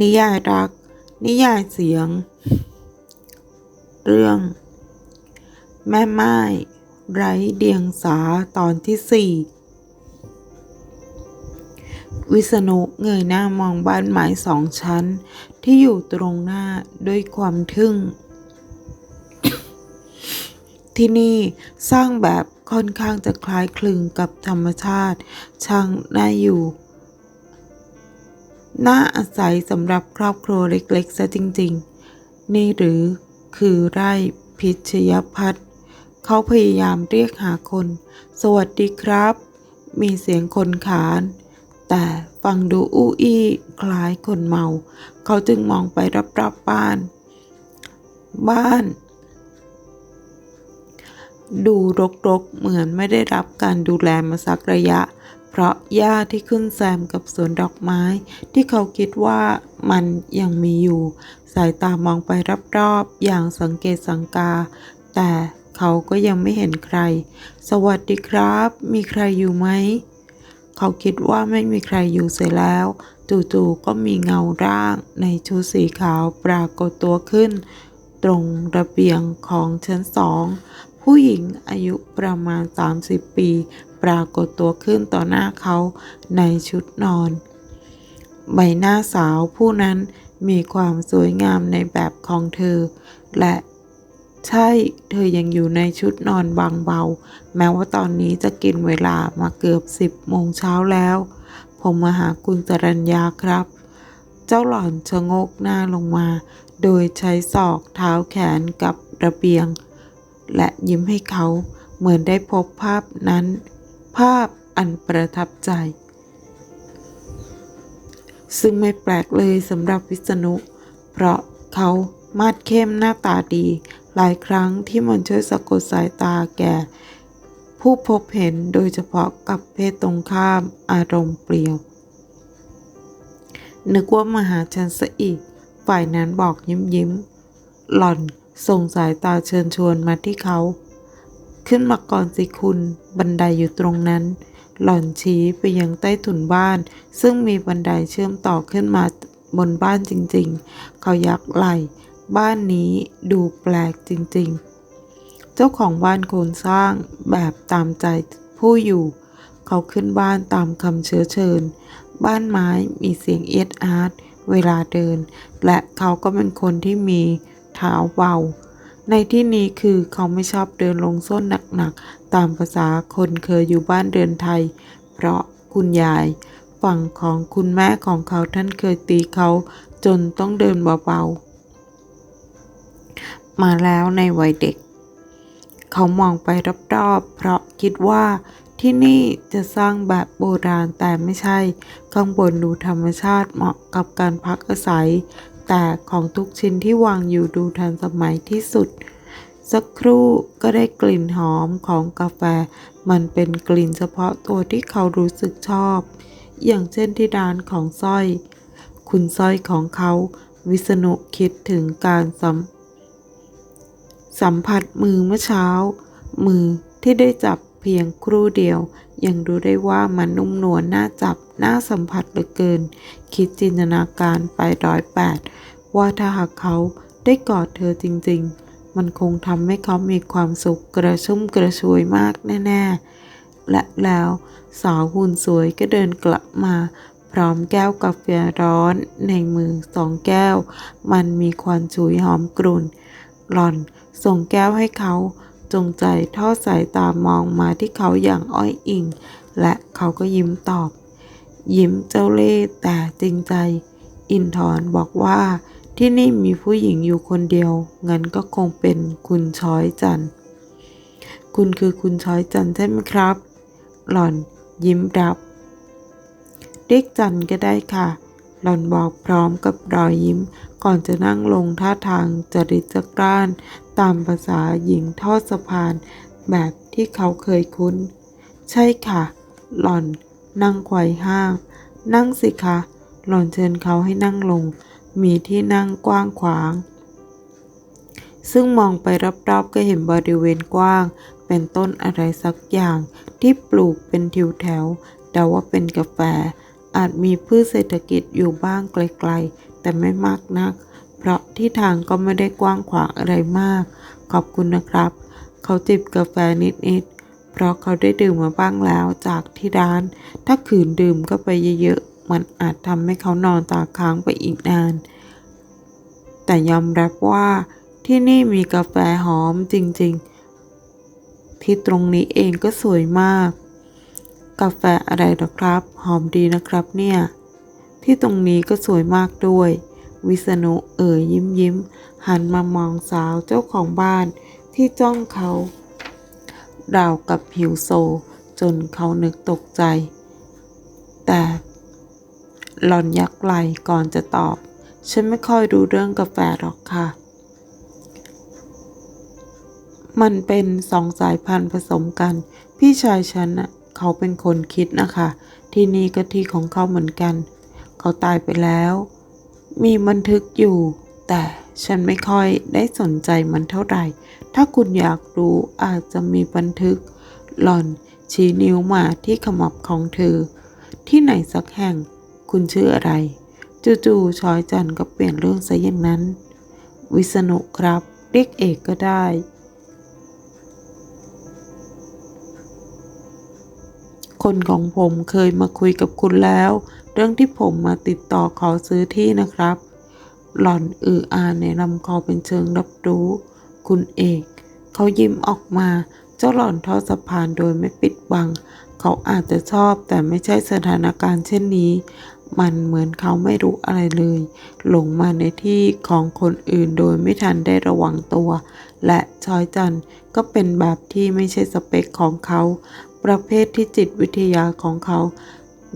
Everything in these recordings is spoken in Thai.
นิยายรัก นิยายเสียง เรื่อง แม่ไม้ไร้เดียงสาตอนที่สี่วิษณุเงยหน้ามองบ้านไม้สองชั้น ที่อยู่ตรงหน้าด้วยความทึ่ง ที่นี่สร้างแบบค่อนข้างจะคล้ายคลึงกับธรรมชาติช่างน่าอยู่ น่าอาศัยสำหรับครอบครัวเล็กๆซะจริง ๆ นี่หรือคือไร่พิชยพัฒน์เขาพยายามเรียกหาคน สวัสดีครับ มีเสียงคนขาน แต่ฟังดูอู้อี้คล้ายคนเมา เขาจึงมองไปรอบๆบ้าน บ้าน ดูรกๆเหมือนไม่ได้รับการดูแลมาสักระยะ ราะหญ้าที่ขึ้นแซมกับสวนดอกไม้ ที่เขาคิดว่ามันยังมีอยู่ สายตามองไปรอบๆอย่างสังเกตสังกา แต่เขาก็ยังไม่เห็นใคร สวัสดีครับ มีใครอยู่ไหม เขาคิดว่าไม่มีใครอยู่เสียแล้ว จู่ๆก็มีเงาร่างในชุดสีขาวปรากฏตัวขึ้น ตรงระเบียงของชั้นสองผู้หญิงอายุประมาณ 30 ปี ปรากฏตัวขึ้นต่อหน้าเขาในชุดนอน ใบหน้าสาวผู้นั้นมีความสวยงามในแบบของเธอ และใช่เธอยังอยู่ในชุดนอนบางเบา แม้ว่าตอนนี้จะกินเวลามาเกือบสิบโมงเช้าแล้ว ผมมาหาคุณจรัญญาครับ เจ้าหล่อนชะโงกหน้าลงมา โดยใช้ศอกเท้าแขนกับระเบียง และยิ้มให้เขาเหมือนได้พบภาพนั้น ภาพอันประทับใจ ซึ่งไม่แปลกเลยสำหรับวิษณุ เพราะเขามาดเข้มหน้าตาดี หลายครั้งที่มันช่วยสะกดสายตาแก่ ผู้พบเห็นโดยเฉพาะกับเพศตรงข้ามอารมณ์เปลี่ยว นึกว่ามาหาฉันซะอีก ฝ่ายนั้นบอกยิ้มยิ้มๆหล่อนส่งสายตาเชิญชวนมาที่เขา ขึ้นมาก่อนสิคุณ บันไดอยู่ตรงนั้น หล่อนชี้ไปยังใต้ถุนบ้าน ซึ่งมีบันไดเชื่อมต่อขึ้นมาบนบ้านจริงๆ เขายักไหล่บ้านนี้ดูแปลกจริงๆ เจ้าของบ้านโครงสร้างแบบตามใจผู้อยู่ เขาขึ้นบ้านตามคำเชื้อเชิญ บ้านไม้มีเสียงเอียดอาร์ตเวลาเดิน และเขาก็เป็นคนที่มีเท้าเบา ในที่นี้คือเขาไม่ชอบเดินลงส้นหนักๆ ตามภาษาคนเคยอยู่บ้านเดินไทย เพราะคุณยาย ฝั่งของคุณแม่ของเขาท่านเคยตีเขาจนต้องเดินเบาๆ มาแล้วในวัยเด็ก เขามองไปรอบๆ เพราะคิดว่าที่นี่จะสร้างแบบโบราณแต่ไม่ใช่ ข้างบนดูธรรมชาติเหมาะกับการพักอาศัย แต่ของทุกชิ้นที่วางอยู่ดูทันสมัยที่สุด สักครู่ก็ได้กลิ่นหอมของกาแฟ มันเป็นกลิ่นเฉพาะตัวที่เขารู้สึกชอบ อย่างเช่นที่ร้านของสร้อย คุณสร้อยของเขาวิษณุคิดถึงการสัมสัมผัสมือเมื่อเช้า มือที่ได้จับเพียงครู่เดียว ยังรู้ได้ว่ามันนุ่มนวลน่าจับ น่าสัมผัสเหลือเกิน คิดจินตนาการไปร้อยแปดว่าถ้าหากเขาได้กอดเธอจริง ๆ มันคงทำให้เขามีความสุขกระชุ่มกระชวยมากแน่ ๆ และแล้วสาวหุ่นสวยก็เดินกลับมา พร้อมแก้วกาแฟร้อนในมือสองแก้ว มันมีควันฉุยหอมกรุ่นหล่อนส่งแก้วให้เขา จงใจทอดสายตามองมาที่เขาอย่างอ้อยอิง และเขาก็ยิ้มตอบ ยิ้มเจ้าเล่ห์แต่จริงใจ อินทร์บอกว่าที่นี่มีผู้หญิงอยู่คนเดียว งั้นก็คงเป็นคุณช้อยจัน คุณคือคุณช้อยจันใช่ไหมครับ หล่อนยิ้มรับ เรียกจันก็ได้ค่ะ หล่อนบอกพร้อมกับรอยยิ้ม ก่อนจะนั่งลงท่าทางจริตจักร้าน ตามภาษาหญิงทอดสะพาน แบบที่เขาเคยคุ้น ใช่ค่ะ หล่อน นั่งไขว่ห้าง นั่งสิคะ หล่อนเชิญเขาให้นั่งลง มีที่นั่งกว้างขวาง ซึ่งมองไปรอบๆก็เห็นบริเวณกว้าง เป็นต้นอะไรสักอย่างที่ปลูกเป็นทิวแถวเดาว่าเป็นกาแฟ อาจมีพืชเศรษฐกิจอยู่บ้างไกลๆ แต่ไม่มากนัก เพราะที่ทางก็ไม่ได้กว้างขวางอะไรมาก ขอบคุณนะครับ เขาจิบกาแฟนิดๆ เพราะเขาได้ดื่มมาบ้างแล้วจากที่ร้าน ถ้าขืนดื่มก็ไปเยอะๆ มันอาจทำให้เขานอนตาค้างไปอีกนาน แต่ยอมรับว่าที่นี่มีกาแฟหอมจริงๆ ที่ตรงนี้เองก็สวยมาก กาแฟอะไรหรอครับ หอมดีนะครับเนี่ย ที่ตรงนี้ก็สวยมากด้วย วิษณุเอ่ยยิ้มยิ้ม หันมามองสาวเจ้าของบ้านที่จ้องเขาราวกับหิวโซ จนเขานึกตกใจ แต่หลอนยักไหลก่อนจะตอบ ฉันไม่ค่อยรู้เรื่องกาแฟหรอกค่ะ มันเป็นสองสายพันธุ์ผสมกัน พี่ชายฉันน่ะ เขาเป็นคนคิดนะคะ ที่นี่ก็ที่ของเขาเหมือนกัน เขาตายไปแล้ว มีบันทึกอยู่ แต่ฉันไม่ค่อยได้สนใจมันเท่าไหร่ ถ้าคุณอยากรู้อาจจะมีบันทึก หล่อนชี้นิ้วมาที่ขมับของเธอ ที่ไหนสักแห่ง คุณชื่ออะไร จู่ๆชอยจันก็เปลี่ยนเรื่องซะอย่างนั้น วิษณุครับ เรียกเอกก็ได้ คนของผมเคยมาคุยกับคุณแล้ว เรื่องที่ผมมาติดต่อขอซื้อที่นะครับ หล่อนอืออาในลำคอเป็นเชิงรับรู้ คุณเอก เขายิ้มออกมา เจ้าหล่อนทอดสะพานโดยไม่ปิดบัง เขาอาจจะชอบแต่ไม่ใช่สถานการณ์เช่นนี้ มันเหมือนเขาไม่รู้อะไรเลย หลงมาในที่ของคนอื่นโดยไม่ทันได้ระวังตัว และชอยจันก็เป็นแบบที่ไม่ใช่สเปคของเขา ประเภทที่จิตวิทยาของเขา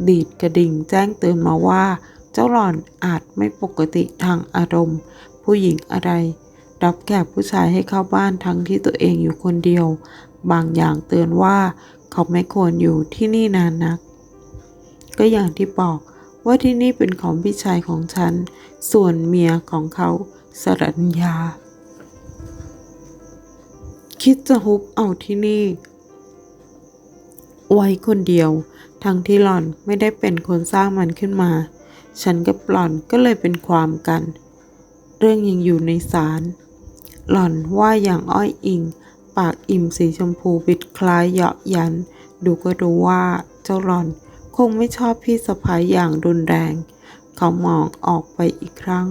ดีดกระดิ่งแจ้งเตือนมาว่า เจ้าหล่อนอาจไม่ปกติทางอารมณ์ ผู้หญิงอะไร รับแขกผู้ชายให้เข้าบ้านทั้งที่ตัวเองอยู่คนเดียว บางอย่างเตือนว่า เขาไม่ควรอยู่ที่นี่นานนัก ก็อย่างที่บอกว่าที่นี่เป็นของพี่ชายของฉัน ส่วนเมียของเขาสรัญญา คิดจะฮุบเอาที่นี่ ไว้คนเดียว ทั้งที่หล่อนไม่ได้เป็นคนสร้างมันขึ้นมา ฉันกับหล่อนก็เลยเป็นความกัน เรื่องยังอยู่ในศาลหล่อนว่าอย่างอ้อยอิง ปากอิ่มสีชมพูบิดคล้ายเหยาะยัน ดูก็รู้ว่าเจ้าหล่อนคงไม่ชอบพี่สะพ้ายอย่างรุนแรง เขามองออกไปอีกครั้ง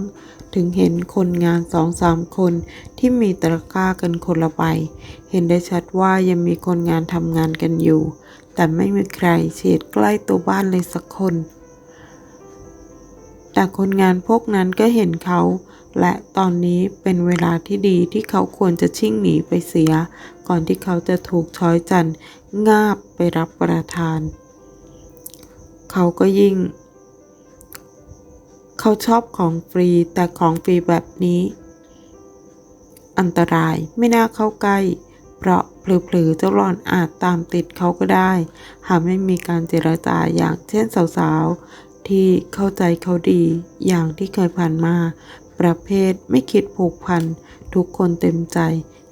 ถึงเห็นคนงานสองสามคนที่มีตะกร้ากันคนละใบ เห็นได้ชัดว่ายังมีคนงานทำงานกันอยู่ แต่ไม่มีใครเฉียดใกล้ตัวบ้านเลยสักคน แต่คนงานพวกนั้นก็เห็นเขาและตอนนี้เป็นเวลาที่ดีที่เขาควรจะชิ่งหนีไปเสีย ก่อนที่เขาจะถูกช้อยจันงาบไปรับประทาน เขาก็ยิ่ง เขาชอบของฟรีแต่ของฟรีแบบนี้ อันตรายไม่น่าเข้าใกล้ เพราะเผลอๆเจ้าหลอนอาจตามติดเขาก็ได้ หากไม่มีการเจรจาอย่างเช่นสาวๆ ที่เข้าใจเขาดีอย่างที่เคยผ่านมา ประเภทไม่คิดผูกพัน ทุกคนเต็มใจ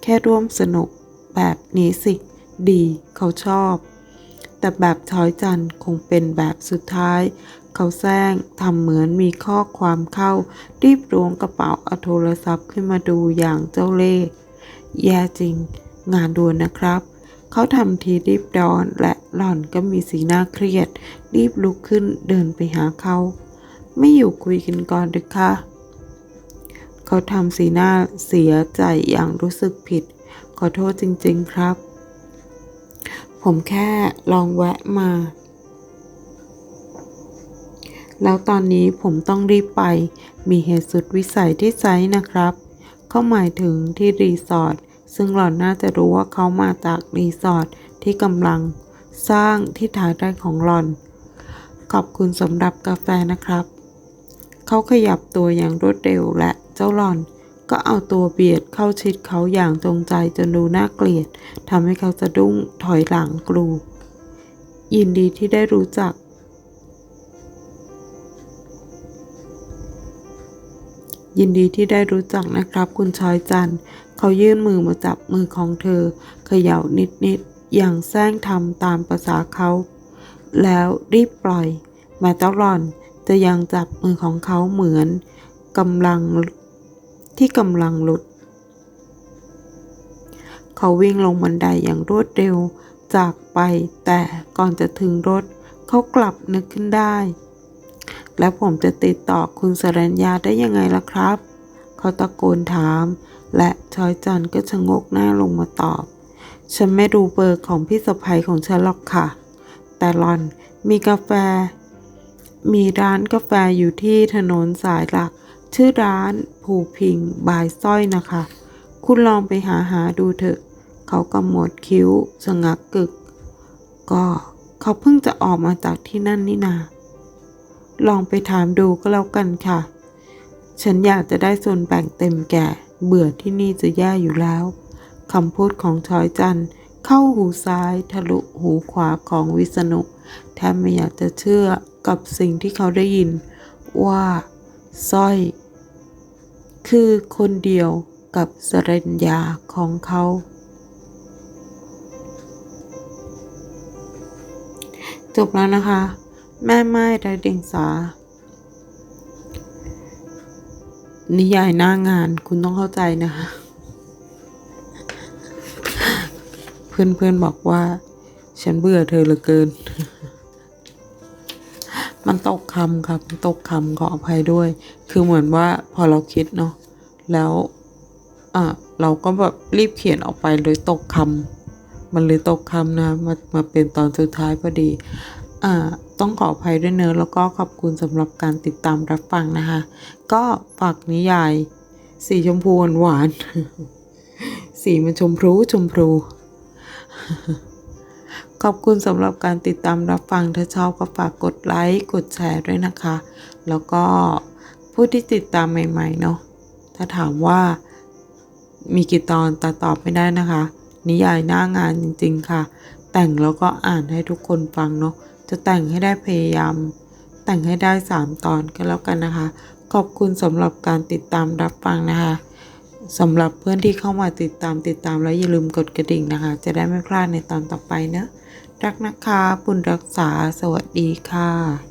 แค่ร่วมสนุกแบบนี้สิ ดีเขาชอบ แต่แบบช้อยจันคงเป็นแบบสุดท้าย เขาแซงทำเหมือนมีข้อความเข้า รีบล้วงกระเป๋าเอาโทรศัพท์ขึ้นมาดูอย่างเจ้าเล่ห์แย่จริง งานด่วนนะครับ เขาทำทีรีบร้อนและหล่อนก็มีสีหน้าเครียด รีบลุกขึ้นเดินไปหาเขา ไม่อยู่คุยกันก่อนหรือคะเขาทำสีหน้าเสียใจอย่างรู้สึกผิด ขอโทษจริง ๆ ครับ ผมแค่ลองแวะมา แล้วตอนนี้ผมต้องรีบไป มีเหตุสุดวิสัยที่ไซต์นะครับ เขาหมายถึงที่รีสอร์ท ซึ่งหล่อนน่าจะรู้ว่าเขามาจากรีสอร์ทที่กำลังสร้างที่ถ่ายได้ของหล่อน ขอบคุณสำหรับกาแฟนะครับ เขาขยับตัวอย่างรวดเร็วและเจ้าหล่อนก็เอาตัวเบียดเข้าชิดเขาอย่างจงใจจนดูน่าเกลียดทำให้เขาสะดุ้งถอยหลังกลูยินดีที่ได้รู้จัก ยินดีที่ได้รู้จักนะครับ คุณชอยจัน เขายื่นมือมาจับมือของเธอเขย่านิดๆ อย่างแซงทำตามภาษาเขา แล้วรีบปล่อยแม้เจ้าหล่อนจะยังจับมือของเขาเหมือนกำลังที่กำลังหลุด เขาวิ่งลงบันไดอย่างรวดเร็วจากไปแต่ก่อนจะถึงรถ เขากลับนึกขึ้นได้ แล้วผมจะติดต่อคุณสรัญญาได้ยังไงล่ะครับ เขาตะโกนถาม และชอยจันก็ชะงกหน้าลงมาตอบ ฉันไม่รู้เบอร์ของพี่สะพ้ยของฉันหรอกค่ะ แต่หลอนมีกาแฟ มีร้านกาแฟอยู่ที่ถนนสายหลัก ชื่อร้านผูพิงบายสร้อยนะคะ คุณลองไปหาหาดูเถอะ เขากำหมดคิ้วสงักกึก ก็เขาเพิ่งจะออกมาจากที่นั่นนี่นา ลองไปถามดูก็แล้วกันค่ะ ฉันอยากจะได้ส่วนแบ่งเต็มแก่ เบื่อที่นี่จะแย่อยู่แล้วคำพูดของชอยจันเข้าหูซ้ายทะลุหูขวาของวิษณุแทบไม่อยากจะเชื่อกับสิ่งที่เขาได้ยิน ว่าสร้อย คือคนเดียวกับสรัญญาของเขา จบแล้วนะคะ แม่ไม้ไร้เดียงสา นิยายหน้างานคุณต้องเข้าใจนะคะ เพื่อนๆบอกว่า ฉันเบื่อเธอเหลือเกิน มันตกคำครับตกคำขออภัยด้วย คือเหมือนว่าพอเราคิดเนาะแล้วอะเราก็แบบรีบเขียนออกไปเลยตกคำมันเลยตกคำนะมามาเป็นตอนสุดท้ายพอดี ต้องขออภัยด้วยเนอะแล้วก็ขอบคุณสำหรับการติดตามรับฟังนะคะ ก็ฝากนิยาย สีชมพูหวานๆสีมันชมพูชมพูขอบคุณสำหรับการติดตามรับฟัง ถ้าชอบก็ฝากกดไลค์ กดแชร์ด้วยนะคะ แล้วก็ผู้ที่ติดตามใหม่ๆเนาะ ถ้าถามว่ามีกี่ตอนแต่ตอบไม่ได้นะคะ นิยายหน้างานจริงๆค่ะ แต่งแล้วก็อ่านให้ทุกคนฟังเนาะ จะแต่งให้ได้พยายาม แต่งให้ได้ 3 ตอนก็แล้วกันนะคะ ขอบคุณสำหรับการติดตามรับฟังนะคะสำหรับเพื่อนที่เข้ามาติดตามติดตามแล้วอย่าลืมกดกระดิ่งนะคะ จะได้ไม่พลาดในตอนต่อไปเนอะรักนะคะบุญรักษาสวัสดีค่ะ